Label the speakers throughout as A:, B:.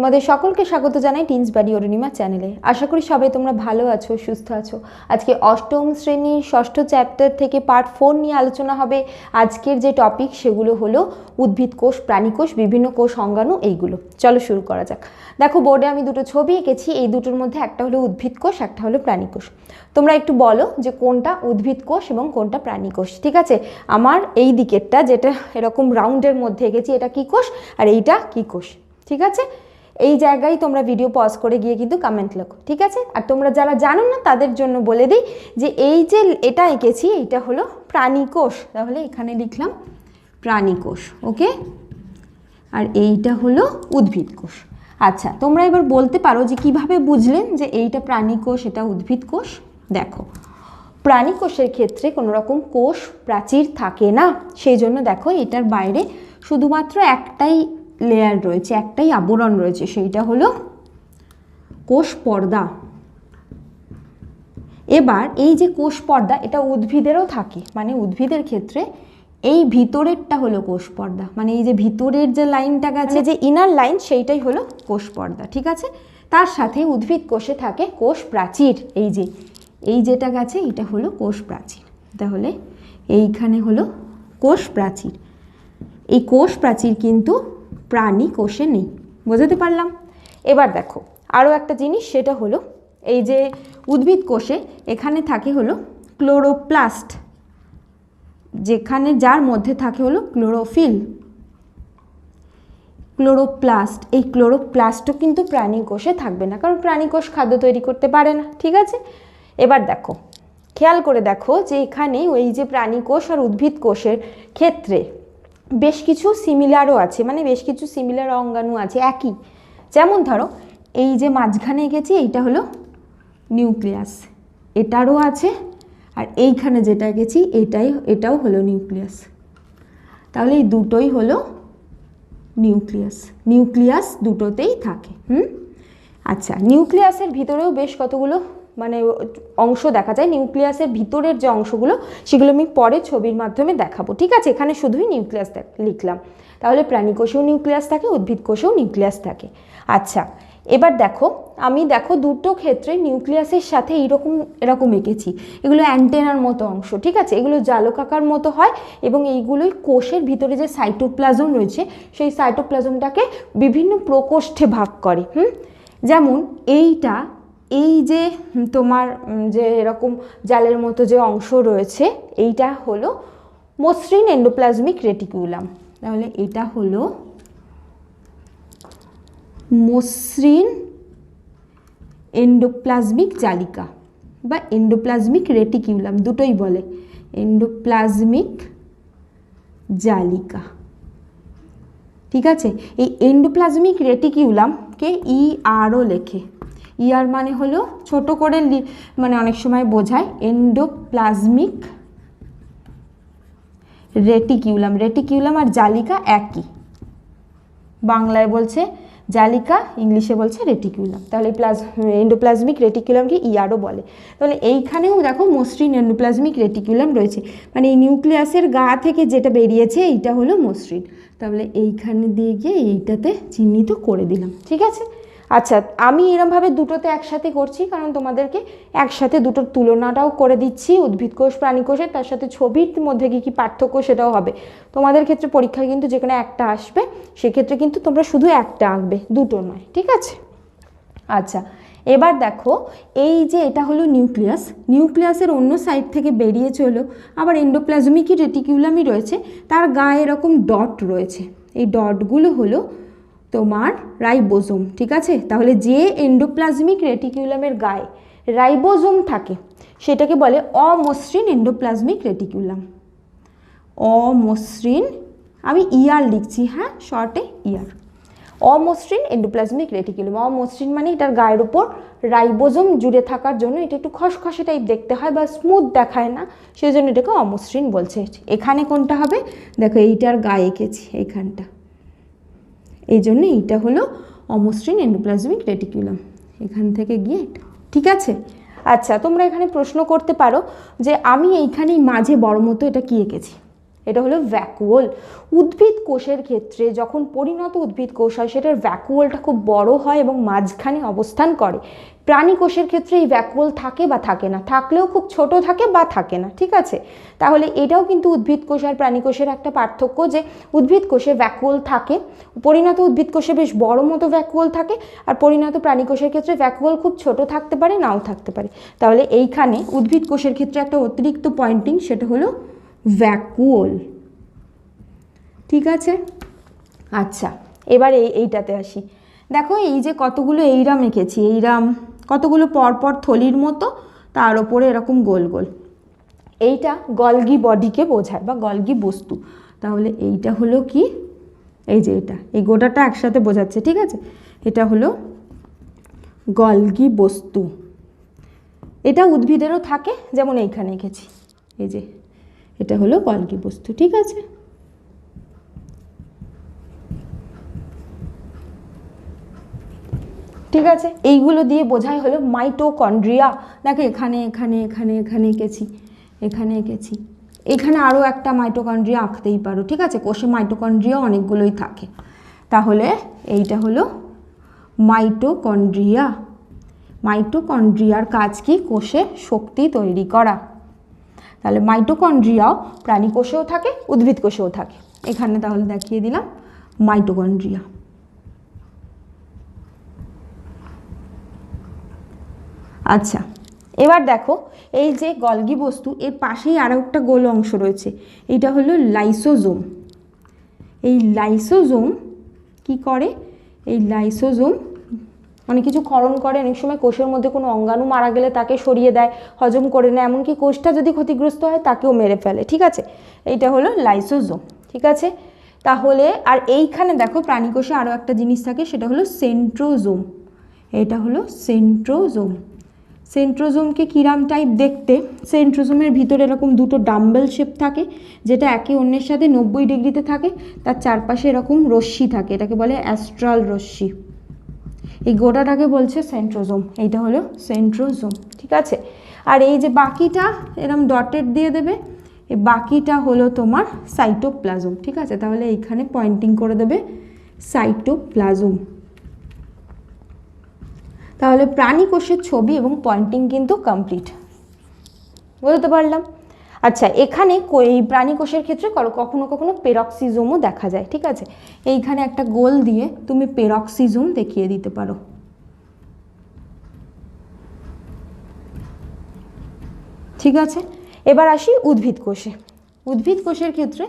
A: তোমাদের সকলকে স্বাগত জানাই টিন্স বাড়ি অরুণিমা চ্যানেলে আশা করি সবাই তোমরা ভালো আছো, সুস্থ আছো। আজকে অষ্টম শ্রেণির ষষ্ঠ চ্যাপ্টার থেকে পার্ট ফোর নিয়ে আলোচনা হবে। আজকের যে টপিক সেগুলো হলো উদ্ভিদ কোষ, প্রাণী কোষ, বিভিন্ন কোষ অঙ্গাণু, এইগুলো। চলো শুরু করা যাক। দেখো বোর্ডে আমি দুটো ছবি এঁকেছি। এই দুটোর মধ্যে একটা হলো উদ্ভিদ কোষ, একটা হলো প্রাণী কোষ। তোমরা একটু বলো যে কোনটা উদ্ভিদ কোষ এবং কোনটা প্রাণী কোষ, ঠিক আছে? আমার এই দিকেরটা যেটা এরকম রাউন্ডের মধ্যে এঁকেছি, এটা কি কোষ? আর এইটা কি কোষ, ঠিক আছে? এই জায়গায় তোমরা ভিডিও পজ করে গিয়ে কিন্তু কমেন্ট লেখো, ঠিক আছে? আর তোমরা যারা জানো না, তাদের জন্য বলে দিই যে এই যে এটা এঁকেছি, এইটা হলো প্রাণী কোষ। তাহলে এখানে লিখলাম প্রাণী কোষ, ওকে? আর এইটা হলো উদ্ভিদ কোষ। আচ্ছা তোমরা এবার বলতে পারো যে কীভাবে বুঝলেন যে এইটা প্রাণী কোষ, এটা উদ্ভিদ কোষ? দেখো, প্রাণী কোষের ক্ষেত্রে কোনো রকম কোষ প্রাচীর থাকে না। সেই জন্য দেখো, এটার বাইরে শুধুমাত্র একটাই লেয়ার রয়েছে, একটাই আবরণ রয়েছে, সেইটা হলো কোষ পর্দা। এবার এই যে কোষ পর্দা, এটা উদ্ভিদেরও থাকে মানে উদ্ভিদের ক্ষেত্রে এই ভিতরেরটা হলো কোষ পর্দা মানে এই যে ভিতরের যে লাইনটা গেছে যে ইনার লাইন সেইটাই হলো কোষ পর্দা, ঠিক আছে? তার সাথে উদ্ভিদ কোষে থাকে কোষ প্রাচীর, এই যে, এই যেটা গেছে, এটা হলো কোষ প্রাচীর। তাহলে এইখানে হলো কোষ প্রাচীর। এই কোষ প্রাচীর কিন্তু প্রাণী কোষে নেই। বোঝাতে পারলাম? এবার দেখো আরও একটা জিনিস, সেটা হলো এই যে উদ্ভিদ কোষে এখানে থাকে হলো ক্লোরোপ্লাস্ট, যেখানে যার মধ্যে থাকে হলো ক্লোরোফিল। ক্লোরোপ্লাস্ট, এই ক্লোরোপ্লাস্টও কিন্তু প্রাণী কোষে থাকবে না, কারণ প্রাণী কোষ খাদ্য তৈরি করতে পারে না, ঠিক আছে? এবার দেখো, খেয়াল করে দেখো যে এখানে ওই যে প্রাণী কোষ আর উদ্ভিদ কোষের ক্ষেত্রে বেশ কিছু সিমিলারও আছে মানে বেশ কিছু সিমিলার অঙ্গাণু আছে, একই। যেমন ধরো, এই যে মাঝখানে গেছি, এইটা হলো নিউক্লিয়াস এটারও আছে, আর এইখানে যেটা গেছি, এটাই, এটাও হলো নিউক্লিয়াস তাহলে এই দুটোই হলো নিউক্লিয়াস নিউক্লিয়াস দুটোতেই থাকে, হুম? আচ্ছা নিউক্লিয়াসের ভিতরেও বেশ কতগুলো মানে অংশ দেখা যায়, নিউক্লিয়াসের ভিতরের যে অংশগুলো, সেগুলো আমি পরে ছবির মাধ্যমে দেখাবো। ঠিক আছে? এখানে শুধুই নিউক্লিয়াস লিখলাম। তাহলে প্রাণী কোষেও নিউক্লিয়াস থাকে উদ্ভিদ কোষেও নিউক্লিয়াস থাকে। আচ্ছা এবার দেখো, আমি দেখো দুটো ক্ষেত্রে নিউক্লিয়াসের সাথে এইরকম, এরকম এঁকেছি। এগুলো অ্যান্টেনার মতো অংশ, ঠিক আছে? এগুলো জালকাকার মতো হয় এবং এইগুলোই কোষের ভিতরে যে সাইটোপ্লাজম রয়েছে, সেই সাইটোপ্লাজমটাকে বিভিন্ন প্রকোষ্ঠে ভাগ করে। হুম? যেমন, এইটা এই যে তোমার যে এরকম জালের মতো যে অংশ রয়েছে, এইটা হলো মসৃণ এন্ডোপ্লাজমিক রেটিকুলাম তাহলে এটা হলো মসৃণ এন্ডোপ্লাজমিক জালিকা বা এন্ডোপ্লাজমিক রেটিকিউলাম দুটোই বলে এন্ডোপ্লাজমিক জালিকা। ঠিক আছে? এই এন্ডোপ্লাজমিক রেটিকিউলামকে ই আরও লেখে। ইয়ার মানে হলো ছোট করে মানে অনেক সময় বোঝায় এন্ডোপ্লাজমিক রেটিকিউলাম রেটিকিউলাম আর জালিকা একই। বাংলায় বলছে জালিকা, ইংলিশে বলছে রেটিকিউলাম তাহলে প্লাজ এন্ডোপ্লাজমিক রেটিকুলামকে ইয়ারও বলে। তাহলে এইখানেও দেখো মসৃণ এন্ডোপ্লাজমিক রেটিকুলাম রয়েছে। মানে এই নিউক্লিয়াসের গা থেকে যেটা বেরিয়েছে, এইটা হলো মসৃণ। তাহলে এইখানে দিয়ে গিয়ে এইটাতে চিহ্নিত করে দিলাম। ঠিক আছে? আচ্ছা আমি এরমভাবে দুটোতে একসাথে করছি কারণ তোমাদেরকে একসাথে দুটোর তুলনাটাও করে দিচ্ছি। উদ্ভিদ কোষ, প্রাণী কোষের, তার সাথে ছবির মধ্যে কী কী পার্থক্য সেটাও হবে। তোমাদের ক্ষেত্রে পরীক্ষা কিন্তু যেখানে একটা আসবে, সেক্ষেত্রে কিন্তু তোমরা শুধু একটা আঁকবে, দুটো নয়, ঠিক আছে? আচ্ছা এবার দেখো, এই যে এটা হলো নিউক্লিয়াস। নিউক্লিয়াসের অন্য সাইড থেকে বেরিয়ে চলো। আবার এন্ডোপ্লাজমিকই রেটিকিউলামই রয়েছে, তার গায়ে এরকম ডট রয়েছে। এই ডটগুলো হলো তোমার রাইবোজোম, ঠিক আছে? তাহলে যে এন্ডোপ্লাজমিক রেটিকিউলামের গায়ে রাইবোজোম থাকে, সেটাকে বলে অমসৃণ এন্ডোপ্লাজমিক রেটিকিউলাম অমসৃণ, আমি ইয়ার লিখছি হ্যাঁ? শর্টে ইয়ার। অমসৃণ এন্ডোপ্লাজমিক রেটিকুলাম অমসৃণ মানে এটার গায়ের উপর রাইবোজোম জুড়ে থাকার জন্য এটা একটু খসখসে টাইপ দেখতে হয় বা স্মুথ দেখায় না সেই জন্য এটাকে অমসৃণ বলছে। এখানে কোনটা হবে? দেখো, এইটার গায়ে এঁকেছি এইখানটা এই জন্য এইটা হলো অমসৃণ এন্ডোপ্লাজমিক রেটিকুলাম এখান থেকে গিয়ে ঠিক আছে? আচ্ছা তোমরা এখানে প্রশ্ন করতে পারো যে আমি এইখানেই মাঝে বড় মতো এটা কি এঁকেছি? এটা হলো ভ্যাকুয়াল উদ্ভিদ কোষের ক্ষেত্রে যখন পরিণত উদ্ভিদ কোষ হয়, সেটার ভ্যাকুয়ালটা খুব বড় হয় এবং মাঝখানে অবস্থান করে। প্রাণী কোষের ক্ষেত্রে এই ভ্যাকুয়াল থাকে বা থাকে না। থাকলেও খুব ছোট থাকে বা থাকে না, ঠিক আছে? তাহলে এটাও কিন্তু উদ্ভিদ কোষ আর প্রাণী কোষের একটা পার্থক্য যে, উদ্ভিদ কোষে ভ্যাকুয়াল থাকে, পরিণত উদ্ভিদ কোষে বেশ বড় মতো ভ্যাকুয়াল থাকে আর পরিণত প্রাণী কোষের ক্ষেত্রে ভ্যাকুয়াল খুব ছোট থাকতে পারে, নাও থাকতে পারে। তাহলে এইখানে উদ্ভিদ কোষের ক্ষেত্রে একটা অতিরিক্ত পয়েন্টিং সেটা হলো ভ্যাকুয়াল ঠিক আছে? আচ্ছা এবার এই, এইটাতে আসি। দেখো এই যে কতগুলো এইরাম এঁকেছি এইরাম কতগুলো পরপর থলির মতো, তার ওপরে এরকম গোল গোল। এইটা গলগি বডিকে বোঝায় বা গলগি বস্তু। তাহলে এইটা হলো কি? এই যে এটা, এই গোটাটা একসাথে বোঝাচ্ছে, ঠিক আছে? এটা হলো গলগি বস্তু। এটা উদ্ভিদেরও থাকে, যেমন এইখানে এঁকেছি এই যে এটা হলো গলগি বস্তু, ঠিক আছে? ঠিক আছে? এইগুলো দিয়ে বোঝাই হলো মাইটোকন্ড্রিয়া। দেখো এখানে এখানে এখানে এখানে এঁকেছি এখানে এঁকেছি। এখানে আরও একটা মাইটোকন্ড্রিয়া আঁকতেই পারো, ঠিক আছে? কোষে মাইটোকন্ড্রিয়া অনেকগুলোই থাকে। তাহলে এইটা হলো মাইটোকন্ড্রিয়া। মাইটোকন্ড্রিয়ার কাজ কি? কোষে শক্তি তৈরি করা। তাহলে মাইটোকন্ড্রিয়াও প্রাণী কোষেও থাকে উদ্ভিদ কোষেও থাকে। এখানে তাহলে দেখিয়ে দিলাম মাইটোকন্ড্রিয়া আচ্ছা এবার দেখো এই যে গলগি বস্তু, এর পাশেই আরও একটা গোল অংশ রয়েছে, এটা হলো লাইসোজোম এই লাইসোজোম কি করে? এই লাইসোজোম অনেক কিছু ক্ষরণ করে, অনেক সময় কোষের মধ্যে কোনো অঙ্গাণু মারা গেলে তাকে সরিয়ে দেয়, হজম করে নেয়, এমনকি কোষটা যদি ক্ষতিগ্রস্ত হয় তাকেও মেরে ফেলে, ঠিক আছে? এইটা হলো লাইসোজোম, ঠিক আছে? তাহলে, আর এইখানে দেখো প্রাণী কোষে আরও একটা জিনিস থাকে, সেটা হলো সেন্ট্রোজোম, এটা হলো সেন্ট্রোজোম। সেন্ট্রোজোমকে কিরাম টাইপ দেখতে, সেন্ট্রোজোমের ভিতরে এরকম দুটো ডাম্বেল শেপ থাকে, যেটা একে অন্যের সাথে নব্বই ডিগ্রিতে থাকে, তার চারপাশে এরকম রশ্মি থাকে, এটাকে বলে অ্যাস্ট্রাল রশ্মি। এই গোটাটাকে বলছে সেন্ট্রোজোম এইটা হলো সেন্ট্রোজোম ঠিক আছে? আর এই যে বাকিটা এরম ডটেড দিয়ে দেবে, এই বাকিটা হলো তোমার সাইটোপ্লাজম ঠিক আছে? তাহলে এইখানে পয়েন্টিং করে দেবে সাইটোপ্লাজম তাহলে প্রাণী কোষের ছবি এবং পয়েন্টিং কিন্তু কমপ্লিট বলতে পারলাম? আচ্ছা এখানে এই প্রাণী কোষের ক্ষেত্রে কখনো কখনো পেরক্সিজমও দেখা যায়, ঠিক আছে? এইখানে একটা গোল দিয়ে তুমি পেরক্সিজম দেখিয়ে দিতে পারো। ঠিক আছে? এবার আসি উদ্ভিদ কোষে। উদ্ভিদ কোষের ক্ষেত্রে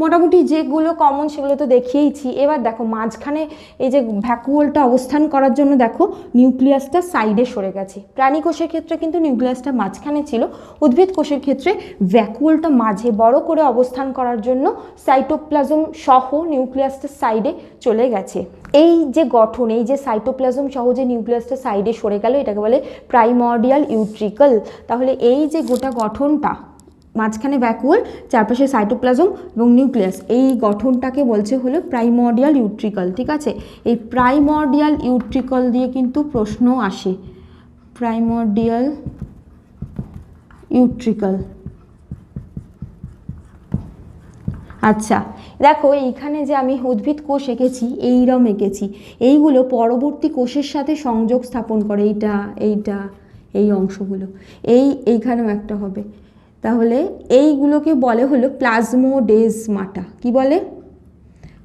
A: মোটামুটি যেগুলো কমন সেগুলো তো দেখিয়েইছি। এবার দেখো, মাঝখানে এই যে ভ্যাকুয়ালটা অবস্থান করার জন্য দেখো নিউক্লিয়াসটা সাইডে সরে গেছে। প্রাণী কোষের ক্ষেত্রে কিন্তু নিউক্লিয়াসটা মাঝখানে ছিল। উদ্ভিদ কোষের ক্ষেত্রে ভ্যাকুয়ালটা মাঝে বড় করে অবস্থান করার জন্য সাইটোপ্লাজম সহ নিউক্লিয়াসটা সাইডে চলে গেছে। এই যে গঠন, এই যে সাইটোপ্লাজম সহ যে নিউক্লিয়াসটা সাইডে সরে গেল, এটাকে বলে প্রাইমর্ডিয়াল ইউট্রিকল তাহলে এই যে গোটা গঠনটা মাঝখানে ভ্যাকুয়াল চারপাশে সাইটোপ্লাজম এবং নিউক্লিয়াস এই গঠনটাকে বলছে হলো প্রাইমর্ডিয়াল ইউট্রিকল ঠিক আছে? এই প্রাইমর্ডিয়াল ইউট্রিকল দিয়ে কিন্তু প্রশ্ন আসে। প্রাইমর্ডিয়াল ইউট্রিকল আচ্ছা দেখো এইখানে যে আমি উদ্ভিদ কোষ এঁকেছি, এইরম এঁকেছি। এইগুলো পরবর্তী কোষের সাথে সংযোগ স্থাপন করে, এইটা এইটা, এই অংশগুলো। এই, এইখানেও একটা হবে। তাহলে এইগুলোকে বলে হলো প্লাজমোডেজমাটা কি বলে?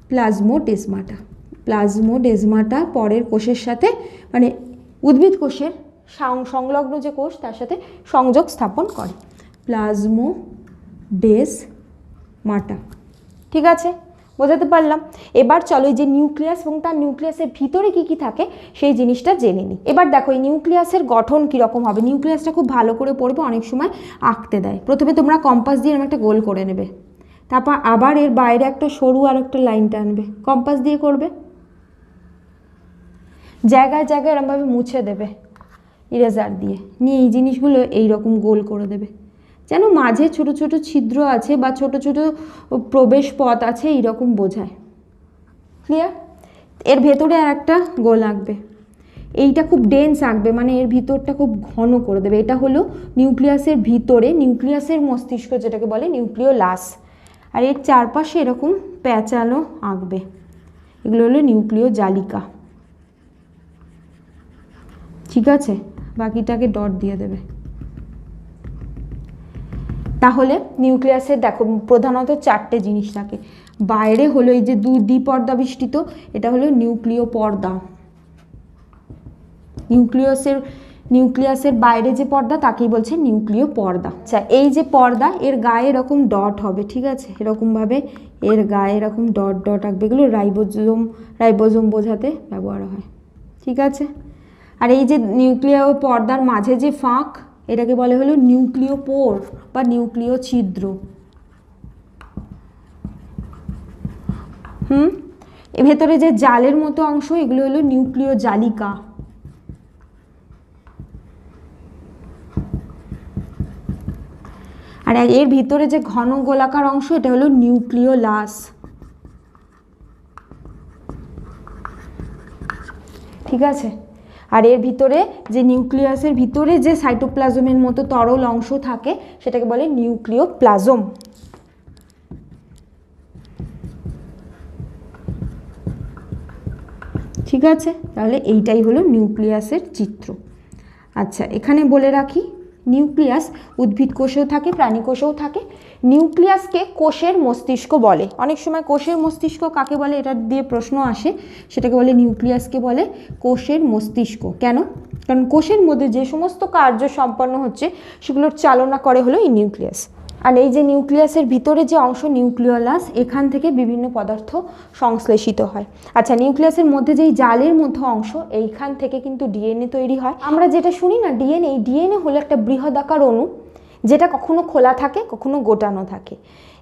A: প্লাজমোডেজমাটা প্লাজমোডেজমাটা পরের কোষের সাথে মানে উদ্ভিদ কোষের সংলগ্ন যে কোষ, তার সাথে সংযোগ স্থাপন করে। প্লাজমোডেজমাটা ঠিক আছে? বোঝাতে পারলাম। এবার চলো এই যে নিউক্লিয়াস এবং তার নিউক্লিয়াসের ভিতরে কি কি থাকে, সেই জিনিসটা জেনে নিই। এবার দেখো এই নিউক্লিয়াসের গঠন কীরকম হবে? নিউক্লিয়াসটা খুব ভালো করে পড়বে, অনেক সময় আঁকতে দেয়। প্রথমে তোমরা কম্পাস দিয়ে এরকম একটা গোল করে নেবে। তারপর আবার এর বাইরে একটা সরু আর একটা লাইন টানবে। কম্পাস দিয়ে করবে। জায়গায় জায়গায় এরমভাবে মুছে দেবে। ইরেজার দিয়ে। নিয়ে এই জিনিসগুলো এইরকম গোল করে দেবে। যেন মাঝে ছোট ছোট ছিদ্র আছে বা ছোট ছোট প্রবেশ পথ আছে, এইরকম বোঝায়। ক্লিয়ার এর ভেতরে আর একটা গোল আঁকবে। এইটা খুব ডেন্স আঁকবে মানে এর ভিতরটা খুব ঘন করে দেবে। এটা হলো নিউক্লিয়াসের ভিতরে, নিউক্লিয়াসের মস্তিষ্ক যেটাকে বলে নিউক্লিয় নিউক্লিওলাস। আর এর চারপাশে এরকম প্যাঁচানো আঁকবে। এগুলো হলো নিউক্লিয় জালিকা ঠিক আছে? বাকিটাকে ডট দিয়ে দেবে। তাহলে নিউক্লিয়াসের দেখো প্রধানত চারটে জিনিস থাকে। বাইরে হলো এই যে দু দ্বিপর্দা বিষ্টিত এটা হলো নিউক্লিয় পর্দা নিউক্লিয়াসের নিউক্লিয়াসের বাইরে যে পর্দা, তাকেই বলছে নিউক্লিয় পর্দা আচ্ছা এই যে পর্দা, এর গায়ে এরকম ডট হবে, ঠিক আছে? এরকমভাবে এর গায়ে এরকম ডট ডট আঁকবে। এগুলো রাইবোজোম রাইবোজোম বোঝাতে ব্যবহার হয়। ঠিক আছে? আর এই যে নিউক্লিয় পর্দার মাঝে যে ফাঁক এটাকে বলে হলো নিউক্লিয় পোর বা নিউক্লিয় ছিদ্র হুম ভেতরে যে জালের মতো অংশ, এগুলো হলো নিউক্লিয় জালিকা আর এর ভিতরে যে ঘন গোলাকার অংশ, এটা হলো নিউক্লিয় লাস ঠিক আছে? আর এর ভিতরে যে নিউক্লিয়াসের ভিতরে যে সাইটোপ্লাজমের মতো তরল অংশ থাকে, সেটাকে বলে নিউক্লিয় প্লাজম ঠিক আছে? তাহলে এইটাই হলো নিউক্লিয়াসের চিত্র। আচ্ছা এখানে বলে রাখি, নিউক্লিয়াস উদ্ভিদ কোষেও থাকে, প্রাণী কোষেও থাকে। নিউক্লিয়াসকে কোষের মস্তিষ্ক বলে। অনেক সময় কোষের মস্তিষ্ক কাকে বলে? এটা দিয়ে প্রশ্ন আসে। সেটাকে বলে নিউক্লিয়াসকে বলে কোষের মস্তিষ্ক। কেন? কারণ কোষের মধ্যে যে সমস্ত কার্য সম্পন্ন হচ্ছে, সেগুলোর চালনা করে হলো এই নিউক্লিয়াস। আর এই যে নিউক্লিয়াসের ভিতরে যে অংশ, নিউক্লিওলাস, এখান থেকে বিভিন্ন পদার্থ সংশ্লেষিত হয়। আচ্ছা নিউক্লিয়াসের মধ্যে যেই জালের মধ্যে অংশ, এইখান থেকে কিন্তু ডিএনএ তৈরি হয়। আমরা যেটা শুনি না, ডিএনএ, এই ডিএনএ হলো একটা বৃহদাকার অণু। যেটা কখনো খোলা থাকে, কখনো গোটানো থাকে।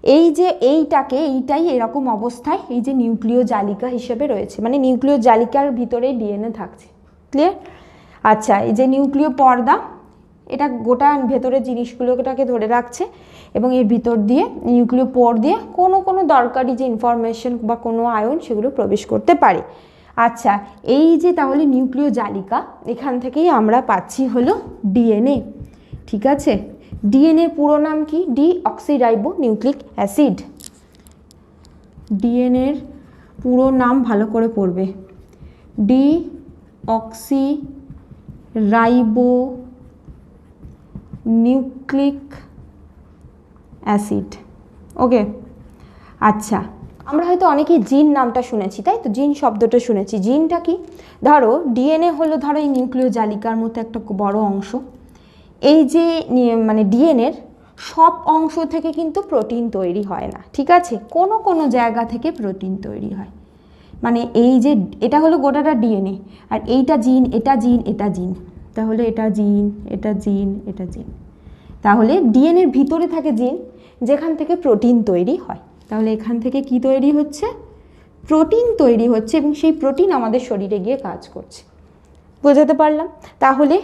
A: এই যে এইটাকে, এইটাই এরকম অবস্থায় এই যে নিউক্লিয় জালিকা হিসেবে রয়েছে। মানে নিউক্লিয় জালিকার ভিতরে ডিএনএ থাকছে। ক্লিয়ার আচ্ছা এই যে নিউক্লিয় পর্দা, এটা গোটা ভেতরের জিনিসগুলোটাকে ধরে রাখছে এবং এর ভিতর দিয়ে, নিউক্লিয় পর দিয়ে কোনো কোনো দরকারি যে ইনফরমেশন বা কোনো আয়ন সেগুলো প্রবেশ করতে পারে। আচ্ছা এই যে তাহলে নিউক্লিয় জালিকা এখান থেকেই আমরা পাচ্ছি হলো ডিএনএ। ঠিক আছে? ডিএনএ পুরো নাম কি? ডি অক্সিরাইবো নিউক্লিক অ্যাসিড ডিএনএর পুরো নাম ভালো করে পড়বে। Deoxyribonucleic acid okay আচ্ছা। আমরা হয়তো অনেকেই জিন নামটা শুনেছি, তাই তো? জিন শব্দটা শুনেছি। জিনটা কি? ধরো ডিএনএ হলো ধরো এই নিউক্লিয় জালিকার মতো একটা বড় অংশ। এই যে মানে ডিএনএর সব অংশ থেকে কিন্তু প্রোটিন তৈরি হয় না, ঠিক আছে? কোনো কোনো জায়গা থেকে প্রোটিন তৈরি হয়। মানে এই যে, এটা হলো গোটাটা ডিএনএ আর এইটা জিন, এটা জিন এটা জিন। তাহলে এটা জিন এটা জিন এটা জিন। তাহলে ডিএনএর ভিতরে থাকে জিন, যেখান থেকে প্রোটিন তৈরি হয়। তাহলে এখান থেকে কি তৈরি হচ্ছে? প্রোটিন তৈরি হচ্ছে এবং সেই প্রোটিন আমাদের শরীরে গিয়ে কাজ করছে। বোঝাতে পারলাম? তাহলে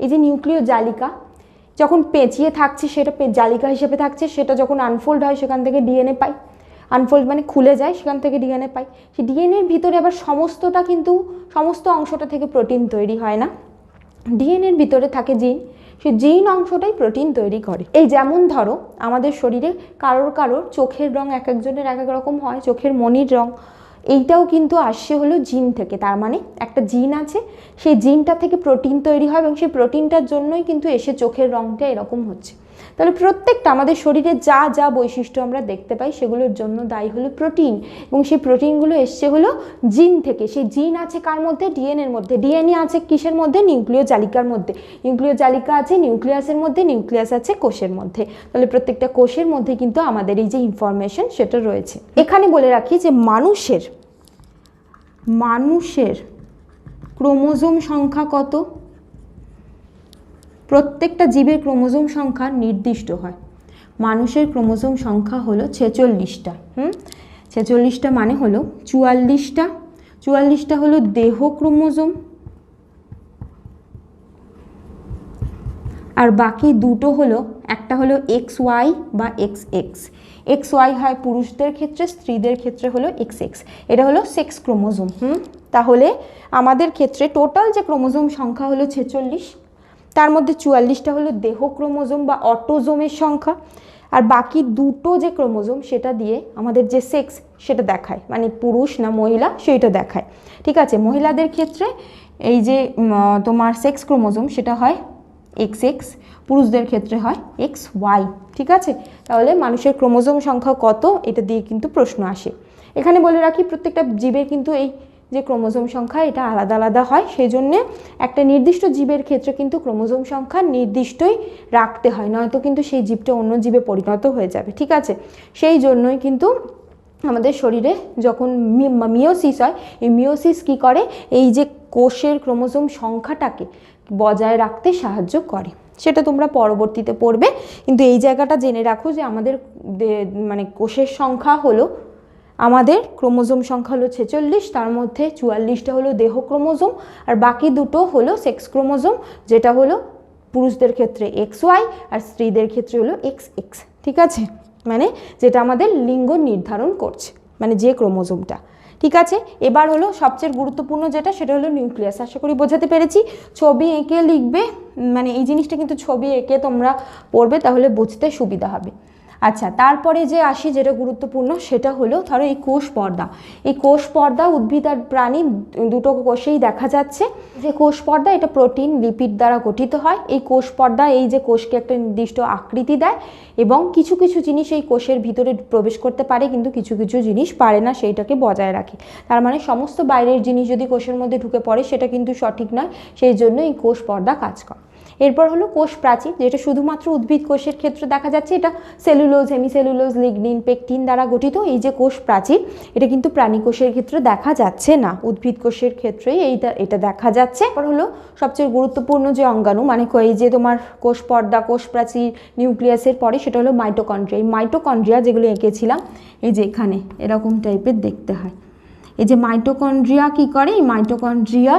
A: এই যে নিউক্লিয় জালিকা, যখন পেঁচিয়ে থাকছে, সেটা জালিকা হিসেবে থাকছে, সেটা যখন আনফোল্ড হয়, সেখান থেকে ডিএনএ পাই। আনফোল্ড মানে খুলে যায়, সেখান থেকে ডিএনএ পাই। সেই ডিএনএর ভিতরে আবার সমস্তটা কিন্তু, সমস্ত অংশটা থেকে প্রোটিন তৈরি হয় না। ডিএনএর ভিতরে থাকে জিন সেই জিন অংশটাই প্রোটিন তৈরি করে। এই যেমন ধরো, আমাদের শরীরে কারোর কারোর চোখের রং এক একজনের এক এক রকম হয়, চোখের মনির রং। এইটাও কিন্তু আসছে হলো জিন থেকে। তার মানে একটা জিন আছে, সেই জিনটা থেকে প্রোটিন তৈরি হয় এবং সেই প্রোটিনটার জন্যই কিন্তু এসে চোখের রঙটা এরকম হচ্ছে। তাহলে প্রত্যেকটা আমাদের শরীরে যা যা বৈশিষ্ট্য আমরা দেখতে পাই সেগুলোর জন্য দায়ী হলো প্রোটিন। এবং সেই প্রোটিনগুলো এসছে হলো জিন থেকে। সেই জিন আছে কার মধ্যে? ডিএনএর মধ্যে। ডিএনএ আছে কিসের মধ্যে? নিউক্লিয় জালিকার মধ্যে। নিউক্লিয় জালিকা আছে নিউক্লিয়াসের মধ্যে, নিউক্লিয়াস আছে কোষের মধ্যে। তাহলে প্রত্যেকটা কোষের মধ্যে কিন্তু আমাদের এই যে ইনফরমেশন সেটা রয়েছে। এখানে বলে রাখি যে মানুষের মানুষের ক্রোমোজোম সংখ্যা কত? প্রত্যেকটা জীবের ক্রোমোজোম সংখ্যা নির্দিষ্ট হয়। মানুষের ক্রোমোজোম সংখ্যা হলো ছেচল্লিশটা, হুম? ছেচল্লিশটা মানে হলো চুয়াল্লিশটা। চুয়াল্লিশটা হলো দেহ ক্রোমোজোম। আর বাকি দুটো হলো, একটা হলো এক্স ওয়াই বা এক্স এক্স। এক্স ওয়াই হয় পুরুষদের ক্ষেত্রে, স্ত্রীদের ক্ষেত্রে হলো এক্স এক্স। এটা হলো সেক্স ক্রোমোজোম, হুম? তাহলে আমাদের ক্ষেত্রে টোটাল যে ক্রোমোজোম সংখ্যা হলো ছেচল্লিশ তার মধ্যে চুয়াল্লিশটা হলো দেহ ক্রোমোজোম বা অটোজোমের সংখ্যা। আর বাকি দুটো যে ক্রোমোজোম, সেটা দিয়ে আমাদের যে সেক্স, সেটা দেখায়। মানে পুরুষ না মহিলা, সেইটা দেখায়। ঠিক আছে? মহিলাদের ক্ষেত্রে এই যে তোমার সেক্স ক্রোমোজোম, সেটা হয় এক্স এক্স, পুরুষদের ক্ষেত্রে হয় এক্স ওয়াই। ঠিক আছে? তাহলে মানুষের ক্রোমোজোম সংখ্যা কত, এটা দিয়ে কিন্তু প্রশ্ন আসে। এখানে বলে রাখি, প্রত্যেকটা জীবের কিন্তু এই যে ক্রোমোজোম সংখ্যা এটা আলাদা আলাদা হয় সেই জন্যে একটা নির্দিষ্ট জীবের ক্ষেত্রে কিন্তু ক্রোমোজোম সংখ্যা নির্দিষ্টই রাখতে হয়, নয়তো কিন্তু সেই জীবটা অন্য জীবে পরিণত হয়ে যাবে, ঠিক আছে? সেই জন্যই কিন্তু আমাদের শরীরে যখন মিওসিস হয়, এই মিওসিস কি করে? এই যে কোষের ক্রোমোজোম সংখ্যাটাকে বজায় রাখতে সাহায্য করে, সেটা তোমরা পরবর্তীতে পড়বে। কিন্তু এই জায়গাটা জেনে রাখো যে আমাদের মানে কোষের সংখ্যা হলো আমাদের ক্রোমোজোম সংখ্যা হলো ছেচল্লিশ, তার মধ্যে চুয়াল্লিশটা হলো দেহ ক্রোমোজোম আর বাকি দুটো হলো সেক্স ক্রোমোজোম, যেটা হলো পুরুষদের ক্ষেত্রে এক্স ওয়াই আর স্ত্রীদের ক্ষেত্রে হলো এক্স এক্স, ঠিক আছে? মানে যেটা আমাদের লিঙ্গ নির্ধারণ করছে মানে যে ক্রোমোজোমটা, ঠিক আছে? এবার হলো সবচেয়ে গুরুত্বপূর্ণ যেটা, সেটা হলো নিউক্লিয়াস, আশা করি বোঝাতে পেরেছি। ছবি এঁকে লিখবে মানে এই জিনিসটা কিন্তু ছবি এঁকে তোমরা পড়বে, তাহলে বুঝতে সুবিধা হবে। আচ্ছা তারপরে যে আসি যেটা গুরুত্বপূর্ণ সেটা হলো ধরো এই কোষ পর্দা। এই কোষ পর্দা উদ্ভিদ আর প্রাণী দুটো কোষেই দেখা যাচ্ছে। যে কোষ পর্দা এটা প্রোটিন, লিপিড দ্বারা গঠিত হয়। এই কোষ পর্দা এই যে কোষকে একটা নির্দিষ্ট আকৃতি দেয় এবং কিছু কিছু জিনিস এই কোষের ভিতরে প্রবেশ করতে পারে কিন্তু কিছু কিছু জিনিস পারে না সেইটাকে বজায় রাখে। তার মানে সমস্ত বাইরের জিনিস যদি কোষের মধ্যে ঢুকে পড়ে সেটা কিন্তু সঠিক নয়। সেই জন্য এই কোষ পর্দা কাজ করে। এরপর হলো কোষ প্রাচীর, যেটা শুধুমাত্র উদ্ভিদ কোষের ক্ষেত্রে দেখা যাচ্ছে, এটা সেলুলোজ, হেমিসেলুলোজ, লিগনিন, পেকটিন দ্বারা গঠিত এই যে কোষ প্রাচীর, এটা কিন্তু প্রাণী কোষের ক্ষেত্রে দেখা যাচ্ছে না। উদ্ভিদ কোষের ক্ষেত্রেই এইটা, এটা দেখা যাচ্ছে। এরপর হলো সবচেয়ে গুরুত্বপূর্ণ যে অঙ্গাণু মানে এই যে তোমার কোষ পর্দা, কোষ প্রাচীর, নিউক্লিয়াসের পরে সেটা হলো মাইটোকন্ড্রিয়া। এই মাইটোকন্ড্রিয়া যেগুলো এঁকেছিলাম, এই যে এখানে এরকম টাইপের দেখতে হয়। এই যে মাইটোকন্ড্রিয়া কি করে? এই মাইটোকন্ড্রিয়া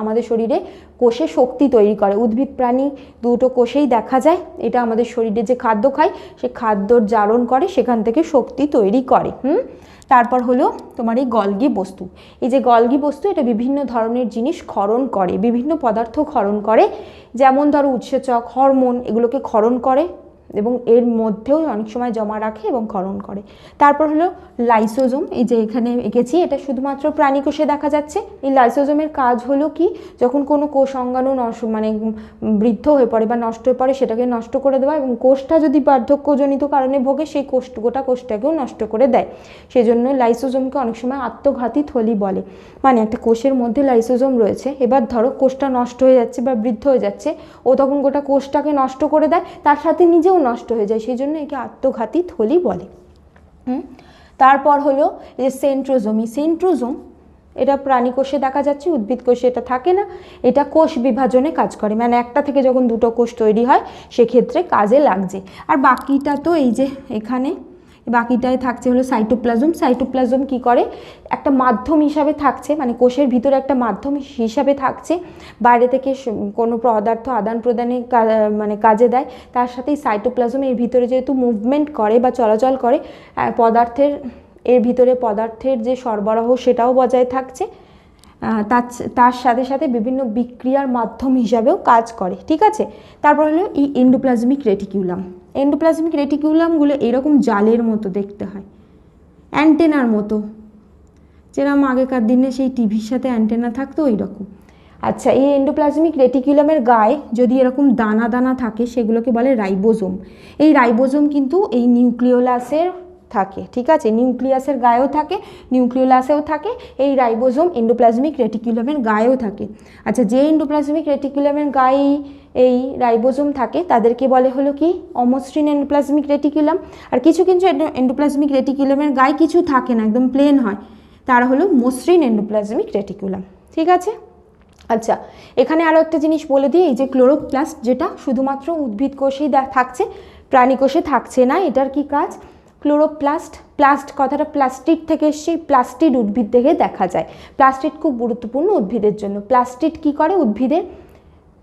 A: আমাদের শরীরে কোষে শক্তি তৈরি করে। উদ্ভিদ প্রাণী দুটো কোষেই দেখা যায়। এটা আমাদের শরীরে যে খাদ্য খায়, সে খাদ্যর জারণ করে, সেখান থেকে শক্তি তৈরি করে, হুম? তারপর হলো তোমার এই গলগি বস্তু। এই যে গলগি বস্তু, এটা বিভিন্ন ধরনের জিনিস খরণ করে, বিভিন্ন পদার্থ খরণ করে। যেমন ধরো উৎসেচক, হরমোন, এগুলোকে খরণ করে। এবং এর মধ্যেও অনেক সময় জমা রাখে এবং ক্ষরণ করে। তারপর হলো লাইসোজোম, এই যে এখানে এঁকেছি, এটা শুধুমাত্র প্রাণী কোষে দেখা যাচ্ছে। এই লাইসোজোমের কাজ হলো কি, যখন কোনো কোষ অঙ্গাণু নষ্ট মানে বৃদ্ধ হয়ে পড়ে বা নষ্ট হয়ে পড়ে, সেটাকে নষ্ট করে দেওয়া এবং কোষটা যদি বার্ধক্যজনিত কারণে ভোগে, সেই কোষ, গোটা কোষটাকেও নষ্ট করে দেয়। সেই জন্য লাইসোজোমকে অনেক সময় আত্মঘাতী থলি বলে। মানে একটা কোষের মধ্যে লাইসোজোম রয়েছে, এবার ধরো কোষটা নষ্ট হয়ে যাচ্ছে বা বৃদ্ধ হয়ে যাচ্ছে, ও তখন গোটা কোষটাকে নষ্ট করে দেয়, তার সাথে নিজেও নষ্ট হয়ে যায়, সেই জন্য একে আত্মঘাতী থলি বলে। তারপর হলো যে সেন্ট্রোজোম, এই সেন্ট্রোজোম, এটা প্রাণী কোষে দেখা যাচ্ছে, উদ্ভিদ কোষে এটা থাকে না, এটা কোষ বিভাজনে কাজ করে। মানে একটা থেকে যখন দুটো কোষ তৈরি হয়, সেক্ষেত্রে কাজে লাগছে। আর বাকিটা তো এই যে এখানে বাকিটায় থাকছে হলো সাইটোপ্লাজম সাইটোপ্লাজম কি করে? একটা মাধ্যম হিসাবে থাকছে মানে কোষের ভিতরে একটা মাধ্যম হিসাবে থাকছে। বাইরে থেকে কোনো পদার্থ আদান প্রদানে মানে কাজে দেয়। তার সাথে সাইটোপ্লাজম এর ভিতরে যেহেতু মুভমেন্ট করে বা চলাচল করে পদার্থের, এর ভিতরে পদার্থের যে সরবরাহ সেটাও বজায় থাকছে। তার সাথে সাথে বিভিন্ন বিক্রিয়ার মাধ্যম হিসাবেও কাজ করে, ঠিক আছে? তারপর হলো এই এন্ডোপ্লাজমিক রেটিকিউলাম এন্ডোপ্লাজমিক রেটিকিউলামগুলো এরকম জালের মতো দেখতে হয় অ্যান্টেনার মতো। যেরকম আগেকার দিনে সেই টিভির সাথে অ্যান্টেনা থাকতো ওই রকম আচ্ছা এই এন্ডোপ্লাজমিক রেটিকুলামের গায়ে যদি এরকম দানা দানা থাকে, সেগুলোকে বলে রাইবোজোম এই রাইবোজোম কিন্তু এই নিউক্লিওলাসের থাকে, ঠিক আছে? নিউক্লিয়াসের গায়েও থাকে নিউক্লিওলাসেও থাকে, এই রাইবোজোম এন্ডোপ্লাজমিক রেটিকুলামের গায়েও থাকে। আচ্ছা যে এন্ডোপ্লাজমিক রেটিকুলামের গায়ে এই রাইবোজোম থাকে, তাদেরকে বলে হলো কি? অমসৃণ এন্ডোপ্লাজমিক রেটিকুলাম আর কিছু কিছু এন্ডোপ্লাজমিক রেটিকুলামের গায়ে কিছু থাকে না, একদম প্লেন হয়। তারা হলো মসৃণ এন্ডোপ্লাজমিক রেটিকুলাম ঠিক আছে? আচ্ছা এখানে আরও একটা জিনিস বলে দিই, এই যে ক্লোরোপ্লাস্ট যেটা শুধুমাত্র উদ্ভিদ কোষেই থাকছে, প্রাণী কোষে থাকছে না, এটার কি কাজ? ক্লোরোপ্লাস্ট, প্লাস্ট, কথাটা প্লাস্টিক থেকে এসছে প্লাস্টিড উদ্ভিদ থেকে দেখা যায়। প্লাস্টিড খুব গুরুত্বপূর্ণ উদ্ভিদের জন্য। প্লাস্টিড কি করে? উদ্ভিদের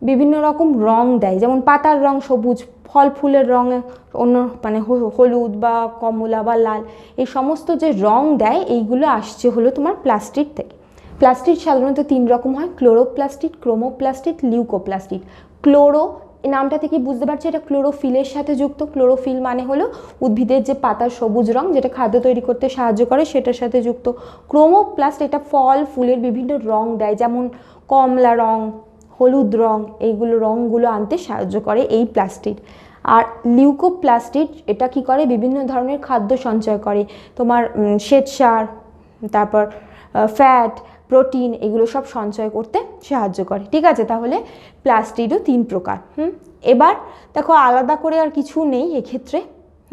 A: বিভিন্ন রকম রং দেয়। যেমন পাতার রং সবুজ, ফল ফুলের রং, অন্য মানে হলুদ বা কমলা বা লাল, এই সমস্ত যে রং দেয়, এইগুলো আসছে হলো তোমার প্লাস্টিক থেকে। প্লাস্টিক সাধারণত তিন রকম হয় ক্লোরোপ্লাস্টিক ক্রোমোপ্লাস্টিক লিউকোপ্লাস্টিক ক্লোরো নামটা থেকে বুঝতে পারছি, এটা ক্লোরোফিলের সাথে যুক্ত। ক্লোরোফিল মানে হলো উদ্ভিদের যে পাতার সবুজ রং, যেটা খাদ্য তৈরি করতে সাহায্য করে, সেটার সাথে যুক্ত। ক্রোমোপ্লাস্ট এটা ফল, ফুলের বিভিন্ন রং দেয়, যেমন কমলা রং, হলুদ রং, এইগুলো রঙগুলো আনতে সাহায্য করে এই প্লাস্টিক আর লিউকোপ্লাস্টিড এটা কি করে? বিভিন্ন ধরনের খাদ্য সঞ্চয় করে। তোমার শ্বেতসার, তারপর ফ্যাট প্রোটিন এগুলো সব সঞ্চয় করতে সাহায্য করে। ঠিক আছে? তাহলে প্লাস্টিডও তিন প্রকার, হুম? এবার দেখো আলাদা করে আর কিছু নেই এক্ষেত্রে।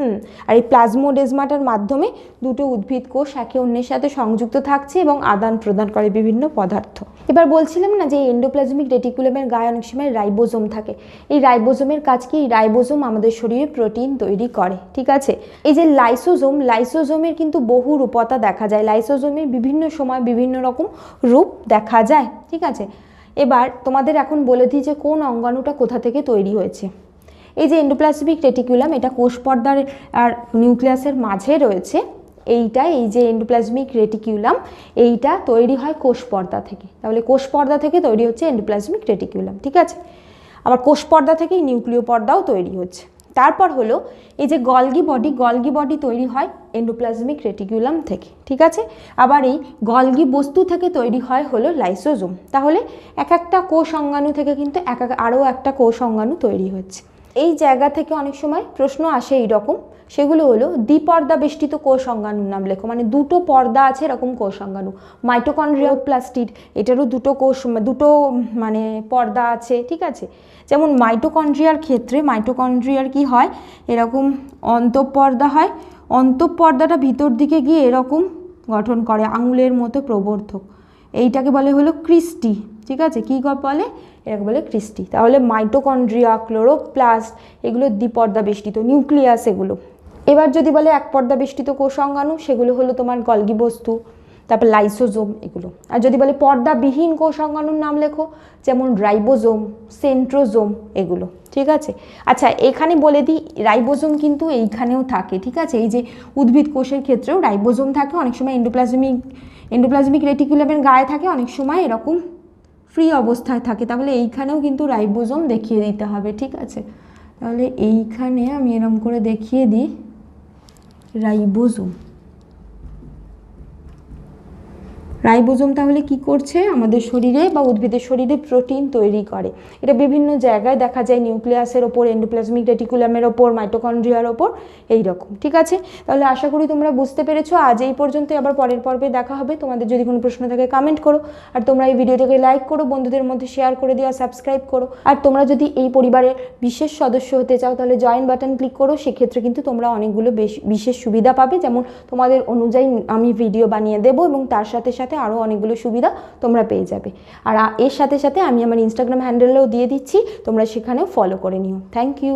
A: হুম, আর এই প্লাজমোডেজমাটার মাধ্যমে দুটো উদ্ভিদ কোষ একে অন্যের সাথে সংযুক্ত থাকছে এবং আদান প্রদান করে বিভিন্ন পদার্থ। এবার বলছিলাম না যে এন্ডোপ্লাজমিক রেটিকুলামের গায়ে অনেক সময় রাইবোজোম থাকে। এই রাইবোজোমের কাজ কি? রাইবোজোম আমাদের শরীরে প্রোটিন তৈরি করে, ঠিক আছে? এই যে লাইসোজোম, লাইসোজোমের কিন্তু বহু রূপতা দেখা যায়। লাইসোজোমের বিভিন্ন সময় বিভিন্ন রকম রূপ দেখা যায়, ঠিক আছে? এবার তোমাদের এখন বলে দিই যে কোন অঙ্গাণুটা কোথা থেকে তৈরি হয়েছে। এই যে এন্ডোপ্লাজমিক রেটিকুলাম এটা কোষ পর্দার আর নিউক্লিয়াসের মাঝে রয়েছে, এইটা, এই যে এন্ডোপ্লাজমিক রেটিকুলাম এইটা তৈরি হয় কোষ পর্দা থেকে। তাহলে কোষ পর্দা থেকে তৈরি হচ্ছে এন্ডোপ্লাজমিক রেটিকুলাম ঠিক আছে? আবার কোষ পর্দা থেকেই নিউক্লিয় পর্দাও তৈরি হচ্ছে। তারপর হলো, এই যে গলগি বডি গলগি বডি তৈরি হয় এন্ডোপ্লাজমিক রেটিকুলাম থেকে, ঠিক আছে? আবার এই গলগি বস্তু থেকে তৈরি হয় হলো লাইসোজোম তাহলে এক একটা কোষ অঙ্গাণু থেকে কিন্তু এক এক, আরও একটা কোষ অঙ্গাণু তৈরি হচ্ছে। এই জায়গা থেকে অনেক সময় প্রশ্ন আসে এই রকম সেগুলো হলো দ্বিপর্দা বেষ্টিত কোষ অঙ্গাণুর নাম লেখো। মানে দুটো পর্দা আছে এরকম কোষ অঙ্গাণু মাইটোকন্ড্রিয়াল প্লাস্টিড, এটারও দুটো কোষ, দুটো মানে পর্দা আছে, ঠিক আছে? যেমন মাইটোকন্ড্রিয়ার ক্ষেত্রে, মাইটোকন্ড্রিয়ার কি হয়? এরকম অন্তঃপর্দা হয়। অন্তঃপর্দাটা ভিতর দিকে গিয়ে এরকম গঠন করে, আঙুলের মতো প্রবর্ধক। এইটাকে বলে হলো ক্রিস্টি। ঠিক আছে? কী বলে? এটাকে বলে ক্রিস্টি। তাহলে মাইটোকন্ড্রিয়া, ক্লোরোপ্লাস্ট, এগুলো দ্বিপর্দা বেষ্টিত নিউক্লিয়াস এগুলো। এবার যদি বলে এক পর্দা বেষ্টিত কোষ অঙ্গাণু সেগুলো হলো তোমার গলগি বস্তু, তারপর লাইসোজোম এগুলো। আর যদি বলে পর্দাবিহীন কোষ অঙ্গাণুর নাম লেখো, যেমন রাইবোজোম, সেন্ট্রোজোম এগুলো, ঠিক আছে? আচ্ছা এখানে বলে দিই, রাইবোজোম কিন্তু এইখানেও থাকে, ঠিক আছে? এই যে উদ্ভিদ কোষের ক্ষেত্রেও রাইবোজোম থাকে, অনেক সময় এন্ডোপ্লাজমিক এন্ডোপ্লাজমিক রেটিকুলামের গায়ে থাকে, অনেক সময় এরকম ফ্রি অবস্থায় থাকে, তাহলে এইখানেও কিন্তু রাইবোজোম দেখিয়ে দিতে হবে, ঠিক আছে? তাহলে এইখানে আমি এরম করে দেখিয়ে দিই, রাইবোজোম। রাইবোজোম তাহলে কি করছে? আমাদের শরীরে বা উদ্ভিদের শরীরে প্রোটিন তৈরি করে। এটা বিভিন্ন জায়গায় দেখা যায়, নিউক্লিয়াসের ওপর এন্ডোপ্লাজমিক রেটিকুলামের ওপর মাইটোকন্ড্রিয়ার ওপর এই রকম ঠিক আছে? তাহলে আশা করি তোমরা বুঝতে পেরেছ। আজ এই পর্যন্তই, আবার পরের পর্বে দেখা হবে। তোমাদের যদি কোনো প্রশ্ন থাকে কমেন্ট করো। আর তোমরা এই ভিডিওটাকে লাইক করো, বন্ধুদের মধ্যে শেয়ার করে দিও সাবস্ক্রাইব করো। আর তোমরা যদি এই পরিবারের বিশেষ সদস্য হতে চাও, তাহলে জয়েন বাটন ক্লিক করো। সেক্ষেত্রে কিন্তু তোমরা অনেকগুলো বেশ- বিশেষ সুবিধা পাবে। যেমন তোমাদের অনুযায়ী আমি ভিডিও বানিয়ে দেবো এবং তার সাথে সাথে আরও অনেকগুলো সুবিধা তোমরা পেয়ে যাবে। আর এর সাথে সাথে আমি আমার ইনস্টাগ্রাম হ্যান্ডেলও দিয়ে দিচ্ছি, তোমরা সেখানেও ফলো করে নিও। Thank you